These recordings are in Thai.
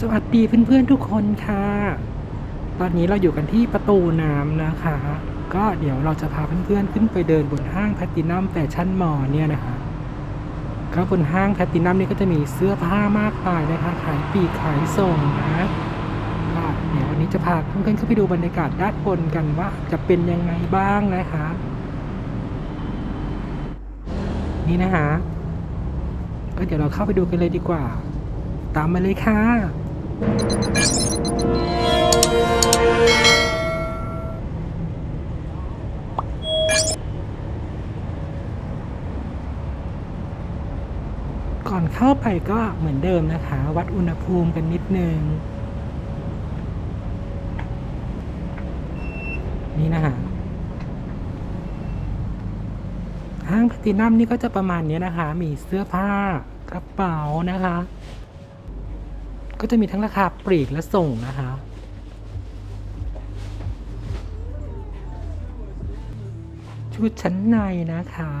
สวัสดีเพื่อนๆทุกคนค่ะ ตอนนี้เราอยู่กันที่ประตูน้ำนะคะ ก็เดี๋ยวเราจะพาเพื่อนๆขึ้นไปเดินบนห้างแพตตินัมแฟชั่นมอลล์เนี่ยนะคะก็บนห้างแพตตินัมนี่ก็จะมีเสื้อผ้ามากมายนะคะขายปีกขายส่งนะก็เดี๋ยววันนี้จะพาเพื่อนๆขึ้นไปดูบรรยากาศด้านบนกันว่าจะเป็นยังไงบ้างนะคะ นี่นะคะก็เดี๋ยวเราเข้าไปดูกันเลยดีกว่า ตามมาเลยค่ะ ก่อนเข้าไปก็เหมือนเดิมนะคะ วัดอุณหภูมิกันนิดนึง นี่นะคะห้างแพลตตินัมนี่ก็จะประมาณนี้นะคะ มีเสื้อผ้ากระเป๋านะคะ ก็จะมีทั้งราคาปลีกและส่งนะคะชุดชั้นในนะคะ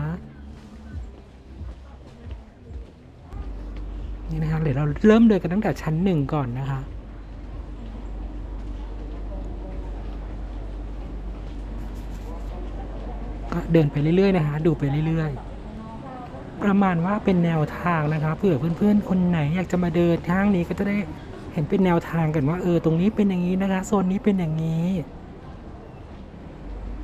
นี่นะคะเดี๋ยวเราเริ่มเดินกันตั้งแต่ชั้นหนึ่งก่อนนะคะ ก็เดินไปเรื่อยๆนะคะ ดูไปเรื่อยๆ ประมาณว่าเป็นแนวทางนะคะเผื่อเพื่อนๆ คนไหนอยากจะมาเดินทางนี้ก็จะได้เห็นเป็นแนวทางกันว่าเออตรงนี้เป็นอย่างนี้นะคะโซนนี้เป็นอย่างนี้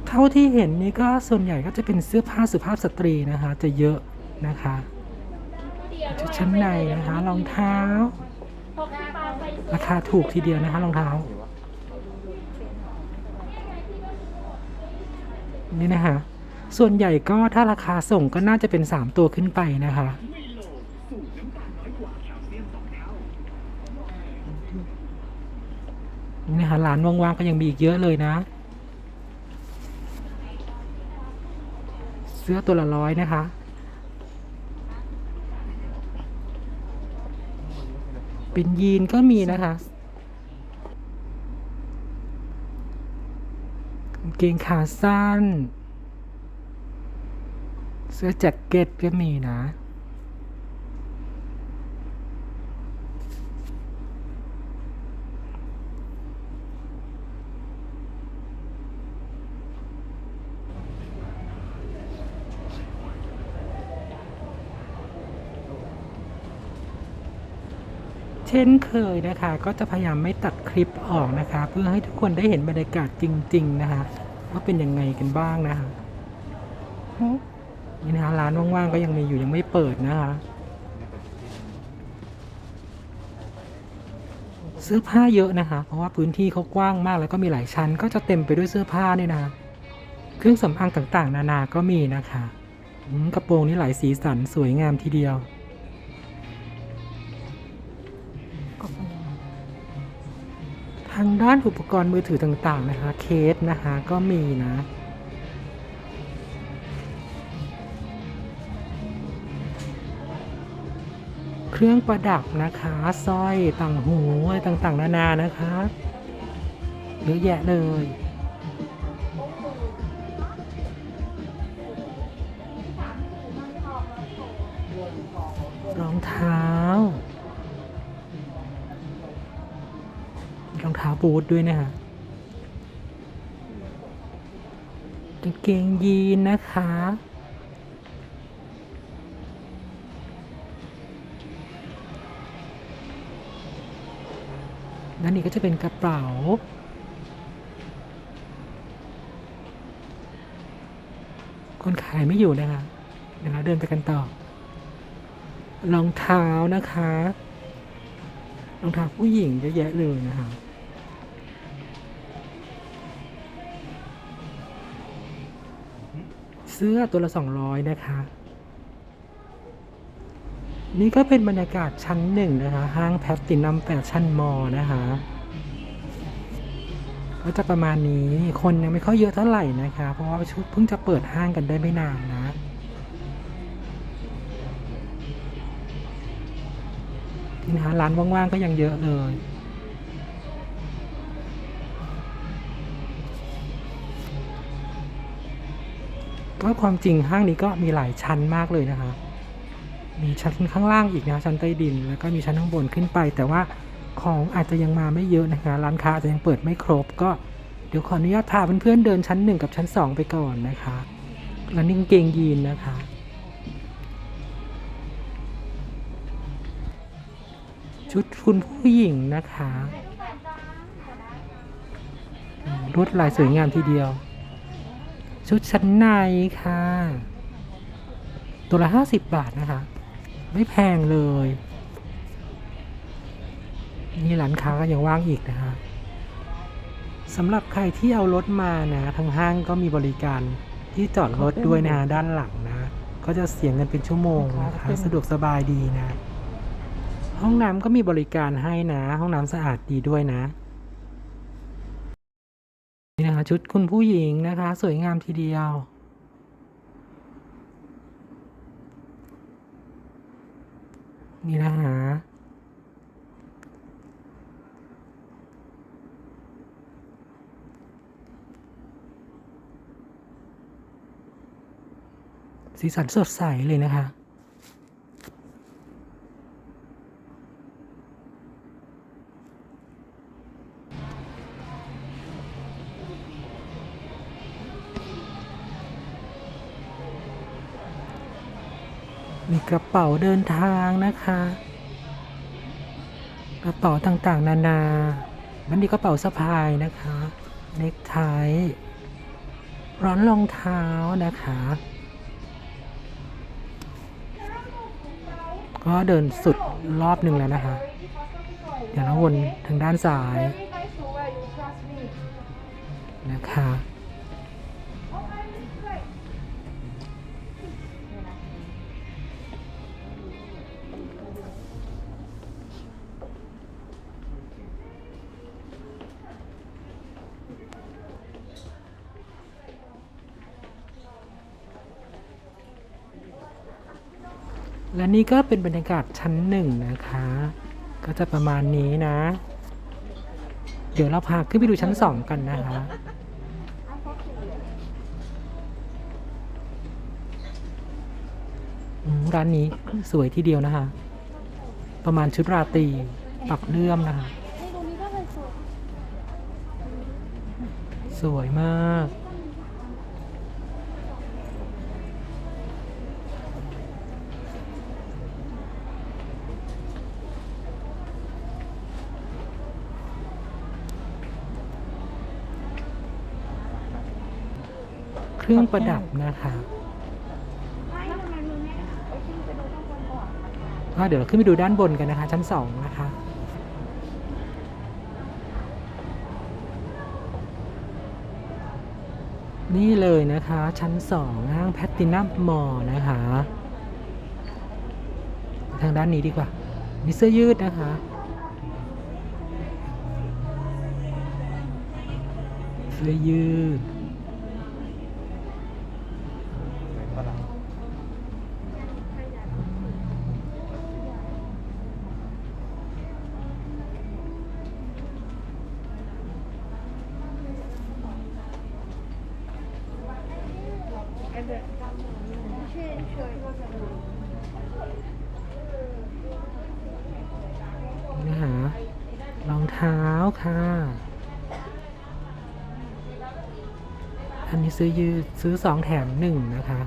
เท่าที่เห็นนี่ก็ส่วนใหญ่ก็จะเป็นเสื้อผ้าสุภาพสตรีนะคะ จะเยอะนะคะชุดชั้นในนะคะรองเท้า ราคาถูกทีเดียวนะคะรองเท้านี่นะคะ ส่วนใหญ่ก็ถ้าราคาส่งก็น่าจะเป็น 3 ตัวขึ้นไปนะคะ นี่นะคะร้านว่างๆก็ยังมีอีกเยอะเลยนะ เสื้อตัวละร้อยนะคะเป็นยีนก็มีนะคะ เกงขาสั้น สื้อแจ็คเก็ตก็มีนะ เช่นเคยนะคะ ก็จะพยายามไม่ตัดคลิปออกนะคะ เพื่อให้ทุกคนได้เห็นบรรยากาศจริง ๆ นะคะ ว่าเป็นยังไงกันบ้างนะคะ นี่นะคะร้านว่างๆก็ยังมีอยู่ยังไม่เปิดนะคะเสื้อผ้าเยอะนะคะ เพราะว่าพื้นที่เขากว้างมากแล้วก็มีหลายชั้น ก็จะเต็มไปด้วยเสื้อผ้าเนี่ยนะเครื่องสำอางต่างๆ นานาก็มีนะคะกระโปรงนี่หลายสีสันสวยงามทีเดียวทางด้านอุปกรณ์มือถือต่างๆนะคะ เคสนะคะก็มีนะ เครื่องประดับนะคะสร้อยต่างหูอะไรต่างๆ นานานะคะเยอะแยะเลยรองเท้ารองเท้าบูทด้วยนะคะกางเกงยีนนะคะ ด้านนี้ก็จะเป็นกระเป๋า คนขายไม่อยู่นะคะเดี๋ยวเราเดินไปกันต่อ รองเท้านะคะ รองเท้าผู้หญิงเยอะแยะเลยนะคะเสื้อตัวละสองร้อยนะคะ นี่ก็เป็นบรรยากาศชั้นหนึ่งนะคะ ห้างแพลตตินัมแฟชั่นมอลนะคะก็จะประมาณนี้คนยังไม่ค่อยเยอะเท่าไหร่นะคะ เพราะว่าชุดเพิ่งจะเปิดห้างกันได้ไม่นานนะนี่นะคะร้านว่างๆก็ยังเยอะเลยก็ความจริงห้างนี้ก็มีหลายชั้นมากเลยนะคะ มีชั้นข้างล่างอีกนะชั้นใต้ดิน แล้วก็มีชั้นข้างบนขึ้นไป แต่ว่าของอาจจะยังมาไม่เยอะนะคะร้านค้าอาจจะยังเปิดไม่ครบ ก็เดี๋ยวขออนุญาตพาเพื่อนๆเดินชั้นหนึ่งกับชั้นสองไปก่อนนะคะร้านนี้กางเกงยีนนะคะชุดคุณผู้หญิงนะคะอืมลวดลายสวยงามทีเดียว ชุดชั้นในค่ะ ตัวละห้าสิบบาทนะคะ ไม่แพงเลย นี่ร้านค้าก็ยังว่างอีกนะคะสำหรับใครที่เอารถมานะทางห้างก็มีบริการที่จอดรถด้วยนะด้านหลังนะ ก็จะเสียเงินเป็นชั่วโมงนะคะสะดวกสบายดีนะ ห้องน้ำก็มีบริการให้นะ ห้องน้ำสะอาดดีด้วยนะนี่นะคะชุดคุณผู้หญิงนะคะ สวยงามทีเดียว นี่นะฮะสีสันสดใสเลยนะคะ มีกระเป๋าเดินทางนะคะ กระเป๋าต่างๆ นานา มันมีกระเป๋าสะพายนะคะ เน็กไทร้อนรองเท้านะคะ ก็เดินสุดรอบหนึ่งแล้วนะคะ เดี๋ยวเราวนทางด้านซ้าย และนี่ก็เป็นบรรยากาศชั้นหนึ่งนะคะ ก็จะประมาณนี้นะ เดี๋ยวเราพาขึ้นไปดูชั้นสองกันนะคะร้านนี้สวยทีเดียวนะคะ ประมาณชุดราตรีปักเลื่อมนะคะ สวยมาก รื่องประดับนะคะเดี๋ยวเราขึ้นไปดูด้านบนกันนะคะ ชั้นสองนะคะนี่เลยนะคะ ชั้นสองห้างแพตตินัมมอลนะคะ ทางด้านนี้ดีกว่า มีเสื้อยืดนะคะ เสื้อยืด อันนี้ซื้อยืดซื้อสองแถมหนึ่งนะคะ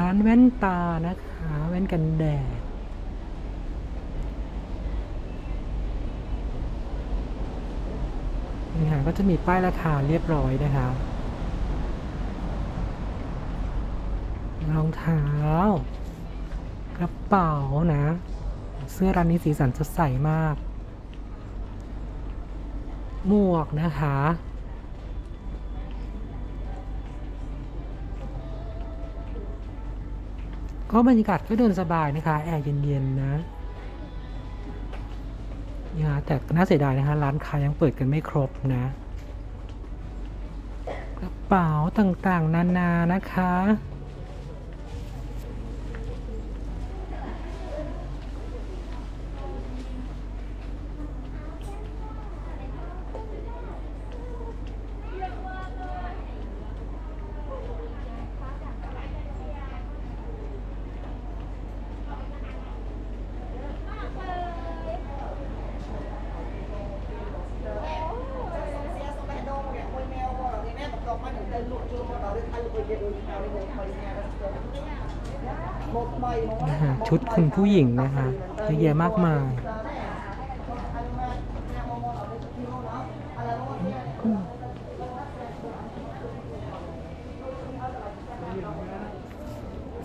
ร้านแว่นตานะคะ แว่นกันแดดนี่ค่ะก็จะมีป้ายราคาเรียบร้อยนะคะรองเท้ากระเป๋านะ เสื้อร้านนี้สีสันสดใสมาก หมวกนะคะ ก็บรรยากาศก็เดินสบายนะคะ แอร์เย็นๆนะนะ แต่น่าเสียดายนะคะ ร้านค้ายังเปิดกันไม่ครบนะกระเป๋าต่างๆ นานานะคะ นะฮะชุดคุณผู้หญิงนะคะเยอะแยะมากมาย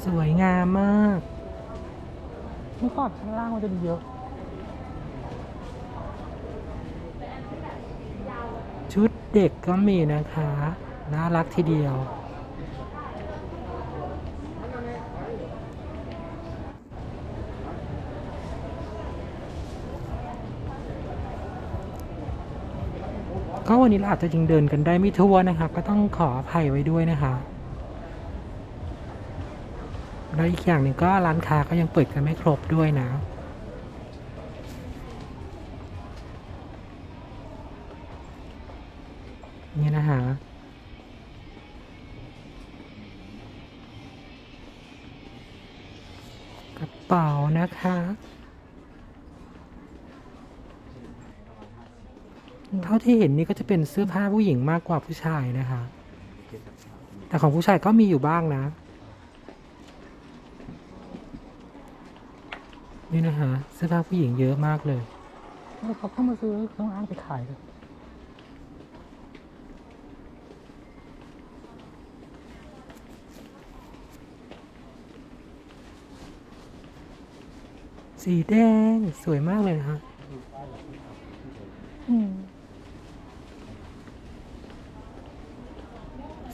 สวยงามมากเมื่อก่อนข้างล่างมันจะมีเยอะ ชุดเด็กก็มีนะคะ น่ารักทีเดียว ก็วันนี้เราอาจจะยังเดินกันได้ไม่ทั่วนะคะ ก็ต้องขออภัยไว้ด้วยนะคะแล้วอีกอย่างหนึ่งก็ร้านค้าก็ยังเปิดกันไม่ครบด้วยนะ นี่นะคะกระเป๋านะคะ เท่าที่เห็นนี่ก็จะเป็นเสื้อผ้าผู้หญิงมากกว่าผู้ชายนะคะ แต่ของผู้ชายก็มีอยู่บ้างนะ นี่นะคะเสื้อผ้าผู้หญิงเยอะมากเลยเขาเข้ามาซื้อต้องอ้างไปขายเลยสีแดงสวยมากเลยนะคะ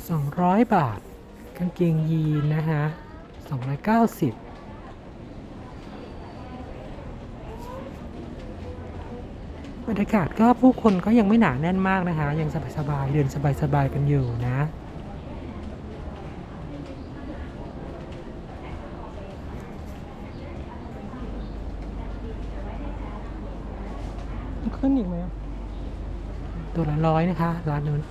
สองร้อยบาท กางเกงยีนนะคะสองร้อยเก้าสิบรรยากาศก็ผู้คนก็ยังไม่หนาแน่นมากนะคะ ยังสบายๆเดินสบายๆกันอยู่นะขึ้นอีกไหมตัวละร้อยนะคะ ร้านนู้น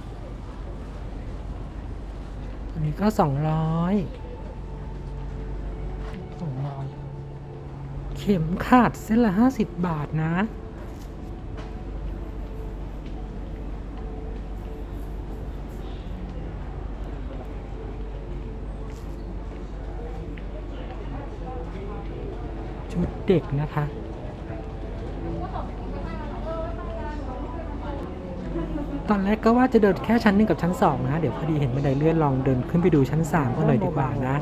นี้ก็สองร้อยสองร้อยเข็มขาดเส้นละห้าสิบบาทนะชุดเด็กนะคะ ตอนแรกก็ว่าจะเดินแค่ชั้นหนึ่งกับชั้นสองนะ เดี๋ยวพอดีเห็นบันไดเลื่อนลองเดินขึ้นไปดูชั้นสามกันหน่อยดีกว่านะ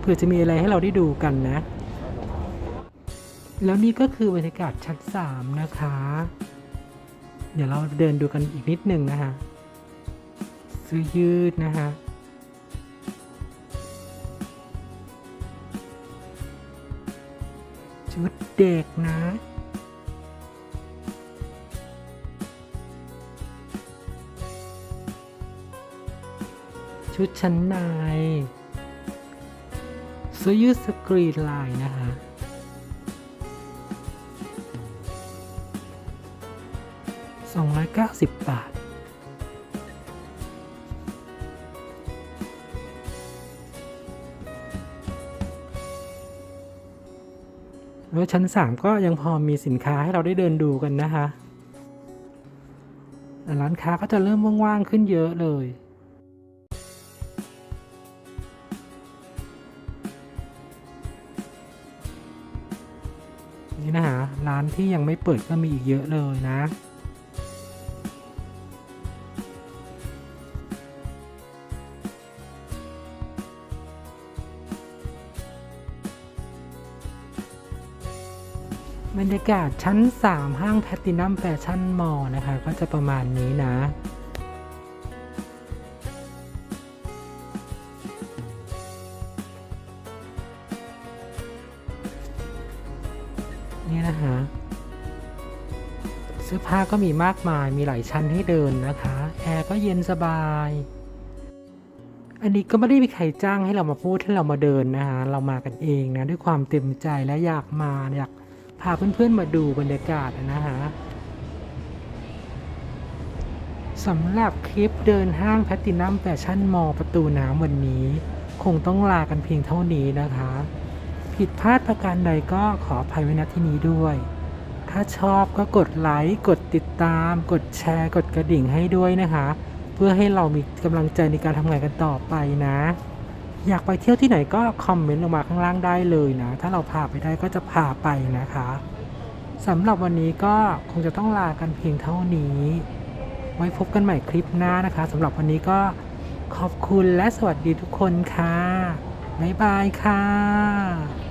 เผื่อจะมีอะไรให้เราได้ดูกันนะ แล้วนี่ก็คือบรรยากาศชั้นสามนะคะ เดี๋ยวเราเดินดูกันอีกนิดหนึ่งนะคะเสื้อยืดนะคะชุดเด็กนะ ชุดชั้นในเสื้อยืดสกรีนลายนะคะ 290 บาท แล้วชั้น 3 ก็ยังพอมีสินค้าให้เราได้เดินดูกันนะคะ ร้านค้าก็จะเริ่มว่าง ๆ ขึ้นเยอะเลย ร้านที่ยังไม่เปิดก็มีอีกเยอะเลยนะ บรรยากาศชั้น 3 ห้างแพตตินัมแฟชั่นมอลล์นะคะ ก็จะประมาณนี้นะ ผ้าก็มีมากมายมีหลายชั้นให้เดินนะคะ แอร์ก็เย็นสบาย อันนี้ก็ไม่ได้มีใครจ้างให้เรามาพูดให้เรามาเดินนะคะ เรามากันเองนะด้วยความเต็มใจและอยากมาอยากพาเพื่อนๆมาดูบรรยากาศนะคะสำหรับคลิปเดินห้างแพตตินัมแฟชั่นมอลประตูน้ำวันนี้ คงต้องลากันเพียงเท่านี้นะคะ ผิดพลาดประการใดก็ขออภัยไว้ณที่นี้ด้วย ถ้าชอบก็กดไลค์กดติดตาม กดแชร์ กดกระดิ่งให้ด้วยนะคะ เพื่อให้เรามีกำลังใจในการทำงานกันต่อไปนะ อยากไปเที่ยวที่ไหนก็คอมเมนต์ลงมาข้างล่างได้เลยนะ ถ้าเราพาไปได้ก็จะพาไปนะคะสำหรับวันนี้ก็คงจะต้องลากันเพียงเท่านี้ ไว้พบกันใหม่คลิปหน้านะคะสำหรับวันนี้ก็ขอบคุณและสวัสดีทุกคนค่ะ บ๊ายบายค่ะ